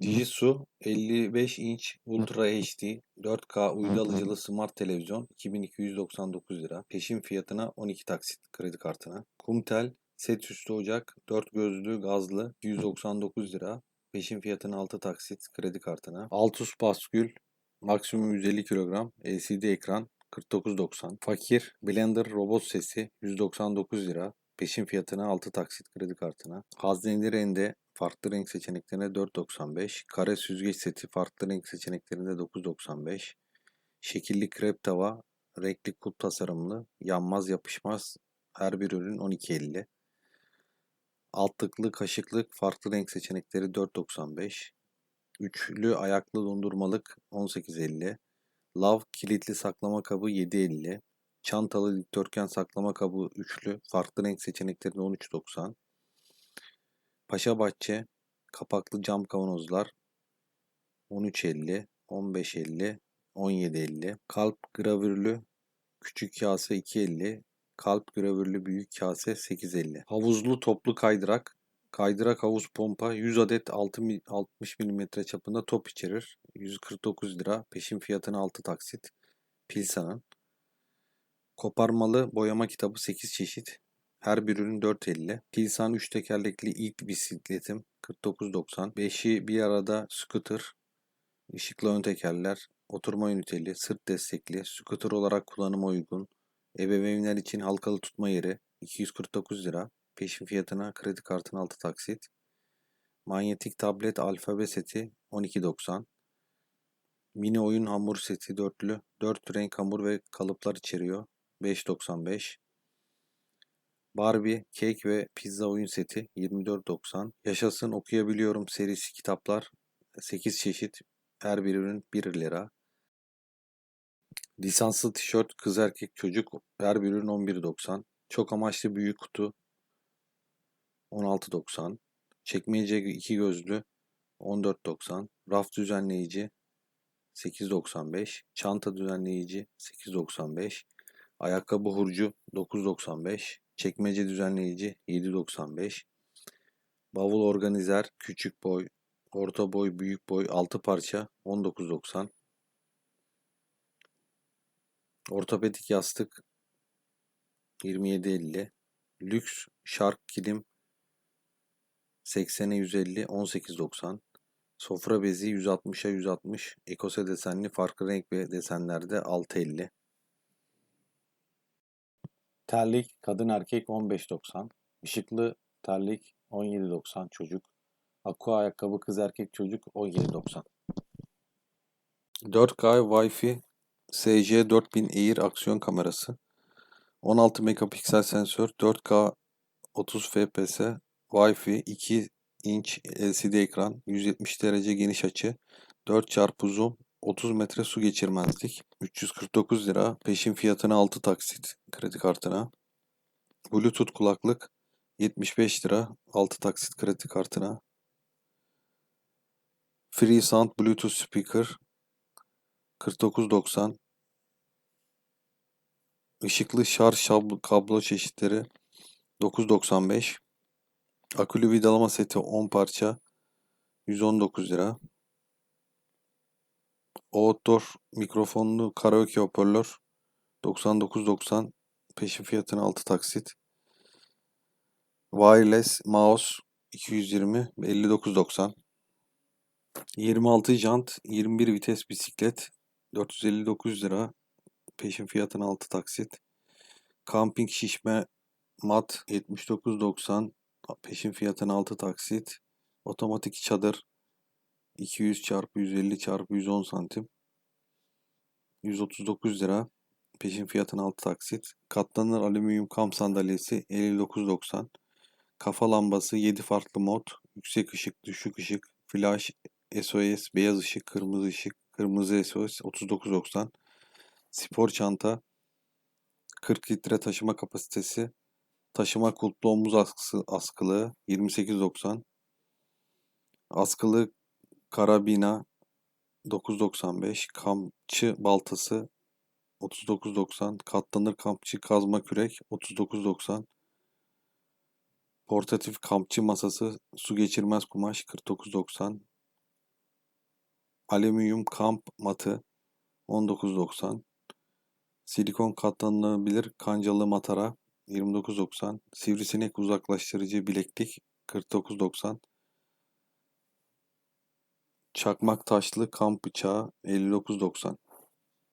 Jisu 55 inç Ultra HD 4K uydu alıcılı smart televizyon 2299 lira. Peşin fiyatına 12 taksit kredi kartına. Kumtel set üstü ocak 4 gözlü gazlı 199 lira. Peşin fiyatına 6 taksit kredi kartına. Altus baskül maksimum 150 kilogram LCD ekran 49.90. Fakir blender robot sesi 199 lira. Peşin fiyatına 6 taksit kredi kartına. Hazneli rende farklı renk seçeneklerine 4.95. Kare süzgeç seti farklı renk seçeneklerinde 9.95. Şekilli krep tava renkli kulp tasarımlı yanmaz yapışmaz her bir ürün 12.50. Altlıklı kaşıklık farklı renk seçenekleri 4.95. Üçlü ayaklı dondurmalık 18.50. Lav kilitli saklama kabı 7.50. Çantalı dikdörtgen saklama kabı üçlü farklı renk seçeneklerinde 13.90. Paşa Bahçe kapaklı cam kavanozlar 13.50, 15.50, 17.50. Kalp gravürlü küçük kase 2.50, kalp gravürlü büyük kase 8.50. Havuzlu toplu kaydırak Kaydırak havuz pompa 100 adet 6 mi- 60 mm çapında top içerir. 149 lira. Peşin fiyatına 6 taksit. Pilsa'nın. Koparmalı boyama kitabı 8 çeşit. Her bir ürün 4.50. Pilsan 3 tekerlekli ilk bisikletim 49.90. 5'i bir arada scooter. ışıklı ön tekerler. Oturma üniteli, sırt destekli, scooter olarak kullanıma uygun. Ebeveynler için halkalı tutma yeri 249 lira. Peşin fiyatına kredi kartına 6 taksit. Manyetik tablet alfabe seti 12.90. Mini oyun hamur seti dörtlü. 4 renk hamur ve kalıplar içeriyor. 5.95. Barbie, kek ve pizza oyun seti 24.90. Yaşasın okuyabiliyorum serisi kitaplar 8 çeşit. Her bir ürün 1 lira. Lisanslı tişört kız erkek çocuk her bir ürün 11.90. Çok amaçlı büyük kutu 16.90. Çekmece iki gözlü 14.90. Raf düzenleyici 8.95. Çanta düzenleyici 8.95. Ayakkabı hurcu 9.95. Çekmece düzenleyici 7.95. Bavul organizer küçük boy, orta boy, büyük boy 6 parça 19.90. Ortopedik yastık 27.50. Lüks şark kilim 80'e 150 18.90. Sofra bezi 160'a 160. Ekose desenli farklı renk ve desenlerde 6.50. Terlik kadın erkek 15.90. Işıklı terlik 17.90 çocuk. Aqua ayakkabı kız erkek çocuk 17.90. 4K Wi-Fi SC 4000 Air aksiyon kamerası. 16 megapiksel sensör, 4K 30 fps, Wi-Fi, 2 inç LCD ekran, 170 derece geniş açı, 4 çarpı zoom, 30 metre su geçirmezlik, 349 lira, peşin fiyatına 6 taksit kredi kartına. Bluetooth kulaklık 75 lira, 6 taksit kredi kartına. Free Sound Bluetooth speaker 49.90 Işıklı şarj kablo çeşitleri 9.95 Akülü vidalama seti 10 parça 119 lira. Outdoor mikrofonlu karaoke hoparlör 99.90 peşin fiyatına 6 taksit. Wireless mouse 220 59.90 26 jant 21 vites bisiklet 459 lira peşin fiyatına 6 taksit. Camping şişme mat 79.90 peşin fiyatına 6 taksit. Otomatik çadır 200 çarpı 150 çarpı 110 santim. 139 lira. Peşin fiyatına 6 taksit. Katlanır alüminyum kamp sandalyesi 59.90 Kafa lambası 7 farklı mod. Yüksek ışık, düşük ışık, flash, SOS, beyaz ışık, kırmızı ışık, kırmızı SOS 39.90 Spor çanta 40 litre taşıma kapasitesi Taşıma kulplu omuz askısı, askılığı 28.90 Askılı karabina 9.95 Kampçı baltası 39.90 Katlanır kampçı kazma kürek 39.90 Portatif kampçı masası su geçirmez kumaş 49.90 Alüminyum kamp matı 19.90 Silikon katlanabilir kancalı matara 29.90 Sivrisinek uzaklaştırıcı bileklik 49.90 Çakmak taşlı kamp bıçağı 59.90